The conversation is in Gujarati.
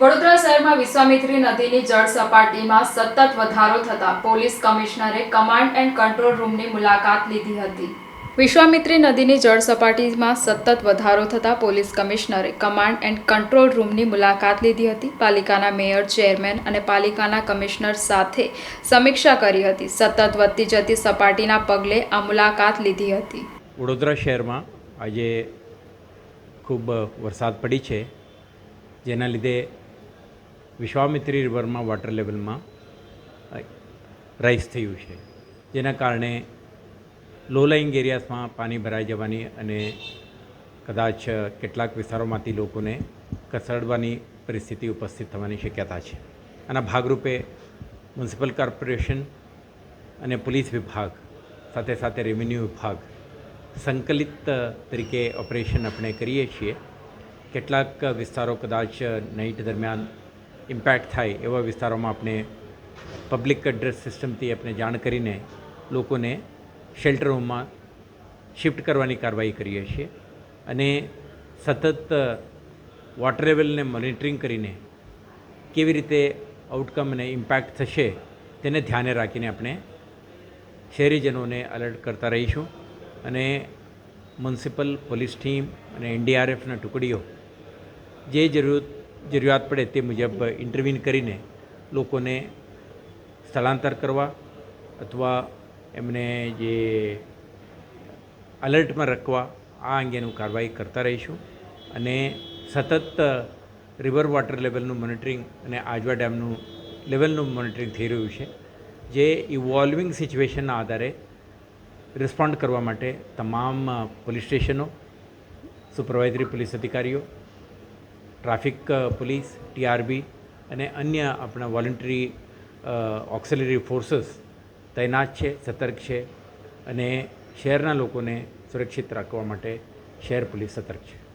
શહેરમાં વિશ્વામિત્રી નદીની જળ સપાટીમાં સતત વધારો થતાં પોલીસ કમિશનરે કમાન્ડ એન્ડ કંટ્રોલ રૂમની મુલાકાત લીધી હતી. વિશ્વામિત્રી નદીની જળ સપાટીમાં સતત વધારો થતાં પોલીસ કમિશનરે કમાન્ડ એન્ડ કંટ્રોલ રૂમની મુલાકાત લીધી હતી. પાલિકાના મેયર, ચેરમેન અને પાલિકાના કમિશનર સાથે સમીક્ષા કરી હતી. સતત વધતી જતી સપાટીના પગલે આ મુલાકાત લીધી હતી. વડોદરા શહેરમાં આજે ખૂબ વરસાદ પડી છે. જેના લીધે વિશ્વામિત્રી રિવરમાં વોટર લેવલમાં રાઇઝ થયું છે. જેના કારણે લો લાઇંગ એરિયાસમાં પાણી ભરાઈ જવાની અને કદાચ કેટલાક વિસ્તારોમાંથી લોકોને કસરડવાની પરિસ્થિતિ ઉપસ્થિત થવાની શક્યતા છે. આના ભાગરૂપે મ્યુનિસિપલ કોર્પોરેશન અને પોલીસ વિભાગ, સાથે સાથે રેવન્યુ વિભાગ, સંકલિત તરીકે ઓપરેશન આપણે કરીએ છીએ. કેટલાક વિસ્તારો કદાચ નાઇટ દરમિયાન ઇમ્પેક્ટ થાય એવા વિસ્તારોમાં આપણે પબ્લિક એડ્રેસ સિસ્ટમથી આપણે જાણ કરીને લોકોને શેલ્ટર હોમમાં શિફ્ટ કરવાની કાર્યવાહી કરીએ છીએ. અને સતત વોટર લેવલને મોનિટરિંગ કરીને કેવી રીતે આઉટકમ અને ઇમ્પેક્ટ થશે તેને ધ્યાને રાખીને આપણે શહેરીજનોને અલર્ટ કરતા રહીશું. અને મ્યુનિસિપલ પોલીસ ટીમ અને એનડીઆરએફના ટુકડીઓ જે જરૂર જરૂરિયાત પડે તે મુજબ ઇન્ટરવ્યૂન કરીને લોકોને સ્થળાંતર કરવા અથવા એમને જે અલર્ટમાં રાખવા, આ અંગેનું કાર્યવાહી કરતા રહીશું. અને સતત રિવર વોટર લેવલનું મોનિટરિંગ અને આજવા ડેમનું લેવલનું મોનિટરિંગ થઈ રહ્યું છે, જે ઇવોલ્વિંગ સિચ્યુએશનના આધારે રિસ્પોન્ડ કરવા માટે તમામ પોલીસ સ્ટેશનો સુપરવાઇઝરી પોલીસ અધિકારીઓ ટ્રાફિક પોલીસ, ટીઆરબી અને અન્ય આપણા વોલન્ટરી ઓક્સિલરી ફોર્સીસ તૈનાત છે, સતર્ક છે અને શહેરના લોકોને સુરક્ષિત રાખવા માટે શહેર પોલીસ સતર્ક છે.